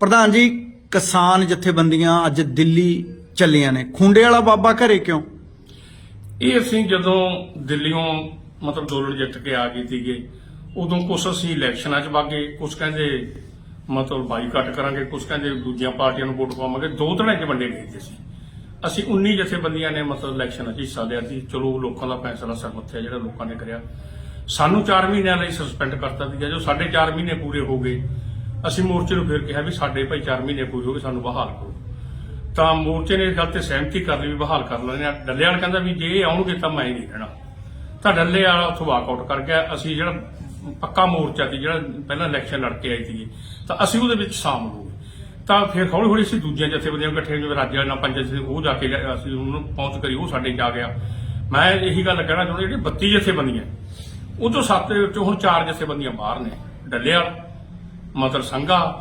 ਪ੍ਰਧਾਨ ਜੀ, ਕਿਸਾਨ ਜਥੇਬੰਦੀਆਂ ਅੱਜ ਦਿੱਲੀ ਚੱਲੀਆਂ ਨੇ। ਖੁੰਡੇ ਵਾਲਾ ਬਾਬਾ ਘਰੇ ਕਿਉਂ? ਇਹ ਅਸੀਂ ਜਦੋਂ ਦਿੱਲੀੋਂ ਮਤਲਬ ਡੋਲਰ ਜਿੱਤ ਕੇ ਆ ਗਏ ਸੀਗੇ, ਉਦੋਂ ਕੁਛ ਅਸੀਂ ਇਲੈਕਸ਼ਨਾਂ 'ਚ ਵਾਗੇ, ਕੁਛ ਕਹਿੰਦੇ ਮਤਲਬ ਬਾਈਕਾਟ ਕਰਾਂਗੇ, ਕੁਛ ਕਹਿੰਦੇ ਦੂਜੀਆਂ ਪਾਰਟੀਆਂ ਨੂੰ ਵੋਟ ਪਾਵਾਂਗੇ, ਦੋ ਤਰ੍ਹਾਂ 'ਚ ਵੰਡੇ ਗਏ ਸੀ ਅਸੀਂ। ਅਸੀਂ 19 ਜਥੇਬੰਦੀਆਂ ਨੇ ਮਤਲਬ ਇਲੈਕਸ਼ਨਾਂ 'ਚ ਹਿੱਸਾ ਲਿਆ ਸੀ। ਚਲੋ ਲੋਕਾਂ ਦਾ ਫੈਸਲਾ ਸਰਮੱਥਿਆ ਜਿਹੜਾ ਲੋਕਾਂ ਨੇ ਕਰਿਆ। ਸਾਨੂੰ 4 ਮਹੀਨਿਆਂ ਲਈ ਸਸਪੈਂਡ ਕਰਤਾ ਸੀਗਾ, ਜੋ ਸਾਡੇ 4 ਮਹੀਨੇ ਪੂਰੇ ਹੋ ਗਏ। ਅਸੀਂ ਮੋਰਚੇ ਨੂੰ ਫਿਰ ਕਿਹਾ ਵੀ ਸਾਡੇ ਭਾਈ 4 ਮਹੀਨੇ ਪੂਰੇ ਹੋ ਗਏ ਸਾਨੂੰ ਬਹਾਲ ਕਰੋ। ਤਾਂ ਮੋਰਚੇ ਨੇ ਇਸ ਗੱਲ ਤੇ ਸਹਿਮਤੀ ਕਰ ਲਈ ਵੀ ਬਹਾਲ ਕਰ ਲੈਣੇ ਆ ਡੱਲੇ ਵਾਲਾ ਕਹਿੰਦਾ ਵੀ ਜੇ ਇਹ ਆਉਣਗੇ ਤਾਂ ਮੈਂ ਨਹੀਂ ਰਹਿਣਾ। ਤਾਂ ਡੱਲੇ ਵਾਲਾ ਉੱਥੋਂ ਵਾਕਆਊਟ ਕਰ ਗਿਆ। ਅਸੀਂ ਜਿਹੜਾ ਪੱਕਾ ਮੋਰਚਾ ਸੀ, ਜਿਹੜਾ ਪਹਿਲਾਂ ਇਲੈਕਸ਼ਨ ਲੜ ਕੇ ਆਈ ਸੀ ਤਾਂ ਅਸੀਂ ਉਹਦੇ ਵਿੱਚ ਸ਼ਾਮਲ ਹੋ ਗਏ। ਤਾਂ ਫਿਰ ਹੌਲੀ ਹੌਲੀ ਅਸੀਂ ਦੂਜੀਆਂ ਜਥੇਬੰਦੀਆਂ ਇਕੱਠੇ ਜਿਵੇਂ ਰਾਜਾ ਨਾਲ ਪੰਜ ਜਥੇ ਉਹ ਜਾ ਕੇ ਅਸੀਂ ਉਹਨੂੰ ਪਹੁੰਚ ਕਰੀ, ਉਹ ਸਾਡੇ ਜਾ ਗਿਆ। ਮੈਂ ਇਹੀ ਗੱਲ ਕਹਿਣਾ ਚਾਹੁੰਦਾ ਜਿਹੜੀ 32 ਜਥੇਬੰਦੀਆਂ, ਉਹ ਤੋਂ ਸੱਤ ਦੇ ਵਿੱਚੋਂ ਹੁਣ ਚਾਰ ਜਥੇਬੰਦੀਆਂ ਬਾਹਰ ਨੇ ਡੱਲੇ ਵਾਲਾ ਮਤਲਬ ਸੰਘਾ